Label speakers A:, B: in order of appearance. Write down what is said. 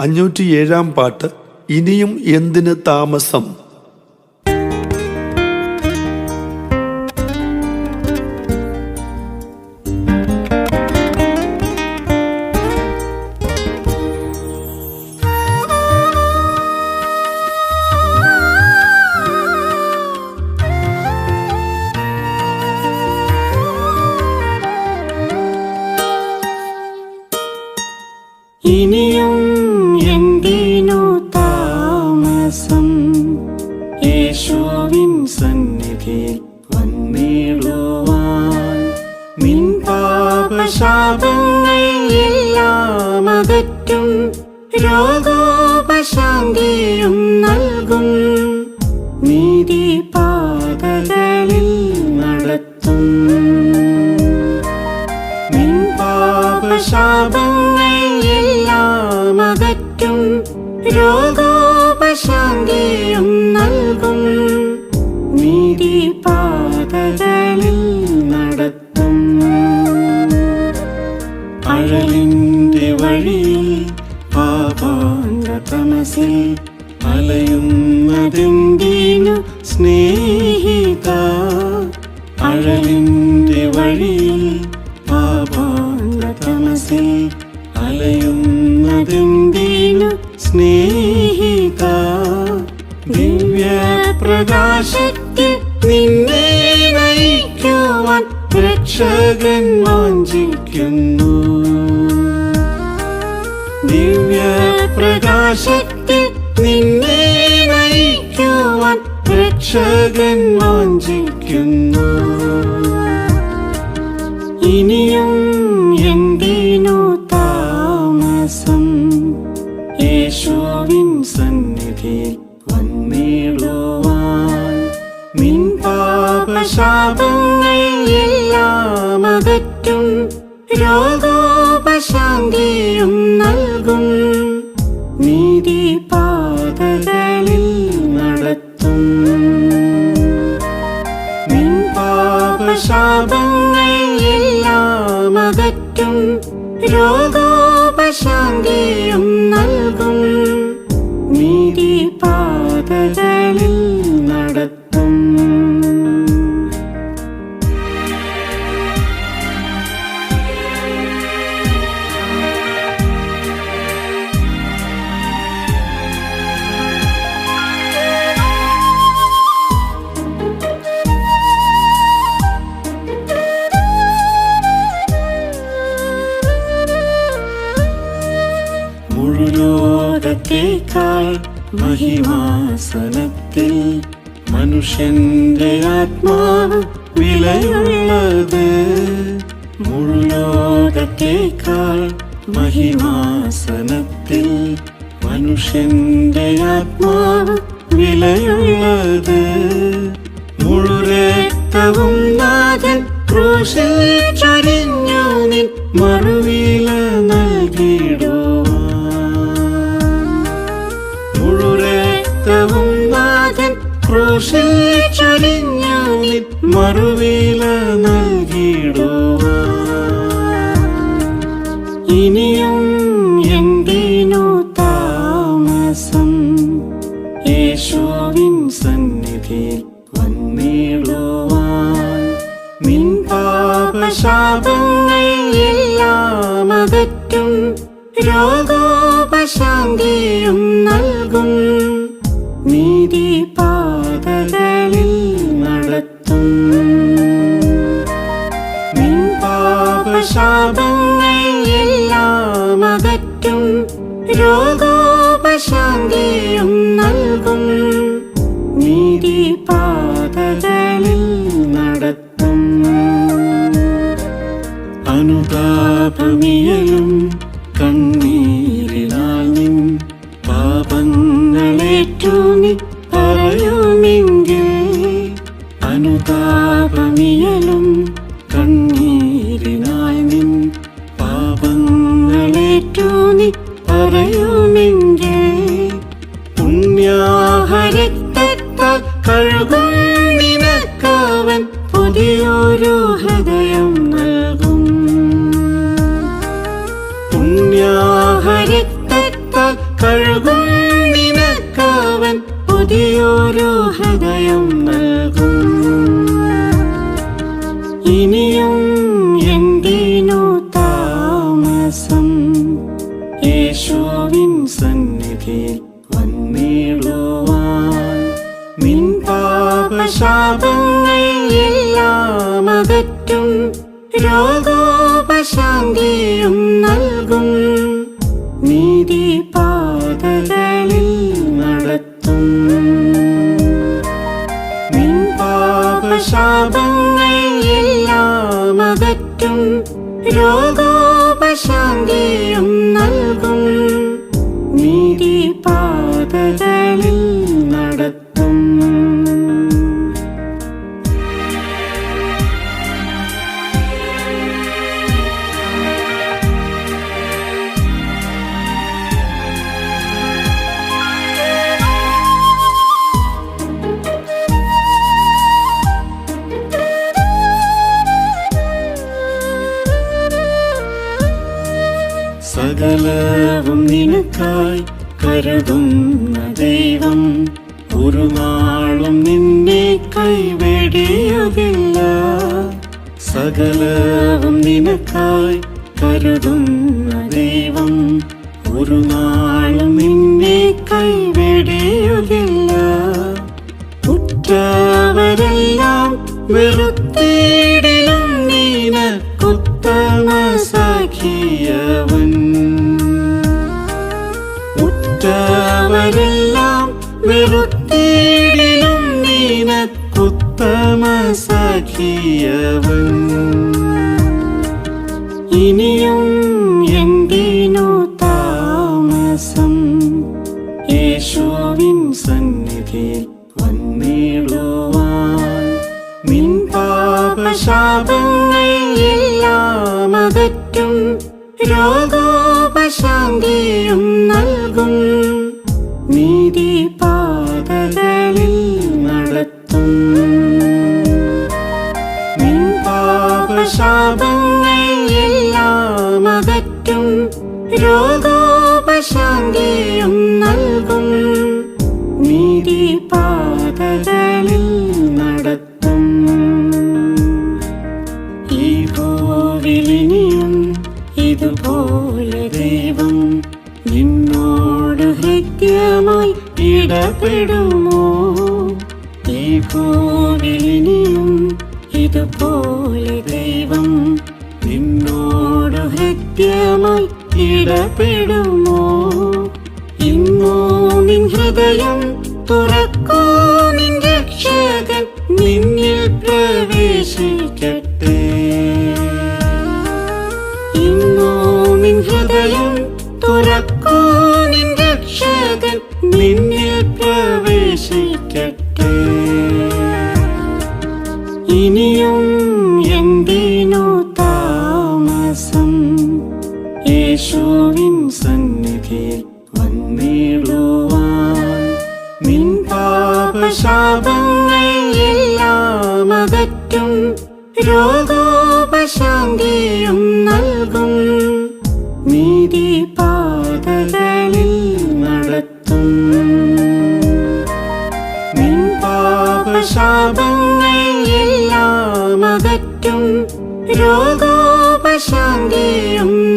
A: അഞ്ഞൂറ്റിയേഴാം പാട്ട് ഇനിയും എന്തിന് താമസം?
B: യേശുവിൻ സന്നിധി വന്നിടുവാൻ. നിൻ പാപശാപങ്ങൾ എല്ലാം അകറ്റും. രോഗോപശാന്തിയും നൽകും. നീതി പാതകളിൽ നടത്തും. നിൻ പാപശാപങ്ങൾ എല്ലാം അകറ്റും. രോഗോപശാന്തിയും തമസിൽ അലയുന്നതെന്തിനു സ്നേഹിത ദിവ്യപ്രകാശത്തിൽ നിന്നെ നയിക്കുവാൻ രക്ഷകൻ വാഞ്ചിക്കുന്നു. ദിവ്യപ്രകാശത്തിൽ നിന്നെ നയിക്കുവാൻ രക്ഷകൻ വാഞ്ചിക്കുന്നു. യേശുവിൻ സന്നിധിയിൽ വന്നിടുവാൻ. നിൻ പാപശാപങ്ങൾ മഹിമാസനത്തിൽ മനുഷ്യന്റെ ആത്മാവ് വിലയുള്ളത്. മുഴുലോകത്തേക്കാൾ മഹിമാസനത്തിൽ മനുഷ്യന്റെ ആത്മാവ് വിലയുള്ളത്. മുഴുരക്തവും നാഥൻ ക്രൂശിൽ ചൊരിഞ്ഞു നിൻ മറുവില മറുവില നൽകിയിടുക ഇനിയും എന്തിനു താമസം? യേശുവിൻ സന്നിധിയിൽ വന്നിടുവാൻ. നിൻ പാപശാപങ്ങൾ പാപമിയലും കണ്ണീരിനായി നിൻ പാപങ്ങളേറ്റു നീ പറയുമെങ്കിൽ പുണ്യാഹരക്തത്താൽ കഴുകും നിനക്കവൻ പുതിയൊരു ഹൃദയം നൽകും. പുണ്യാഹരക്തത്താൽ കഴുകും നിനക്കവൻ പുതിയൊരു ഹൃദയം നിനക്കായി കരുതുന്ന ദൈവം ഒരു നാളും നിന്നെ കൈവെടിയുകില്ല സകലവും നിനക്കായി കരുതുന്ന ദൈവം ഒരു നാളും നിന്നെ കൈവെടിയുകില്ല ഉറ്റവരെല്ലാം വെറുത്തിടിലും സഖിയവൻ ഇനിയും എന്തിനു താമസം? യേശുവിൻ സന്നിധിയിൽ വന്നിടുവാൻ. നിൻ പാപശാപങ്ങൾ എല്ലാം അകറ്റും. രോഗോപശാന്തിയും രോഗോപശാന്തിയും നൽകും. നീതി പാതകളിൽ നടത്തും. ഈ കോവിലിനിയും ഇതുപോലെ ദൈവം നിന്നോട് ഹൃദ്യമായി ഇടപെടുമോ? ഈ കോവിലിനിയും ഇതുപോലെ ദൈവം നിന്നോട് ഹൃദ്യമായി ഇടപെടുമോ ഇന്നോ നിൻ ഹൃദയം തുറക്കൂ നിൻ രക്ഷകൻ നിന്നിൽ പ്രവേശിക്കട്ടെ. ഇന്നോ നിൻ ഹൃദയം തുറക്കൂ നിൻ രക്ഷകൻ നിന്നിൽ പ്രവേശിക്കട്ടെ. ഇനിയും അകറ്റും രോഗോപശാന്തിയും നൽകും. നീതി പാതകളിൽ നടത്തും. നിൻ എല്ലാം അകറ്റും രോഗോപശാന്തിയും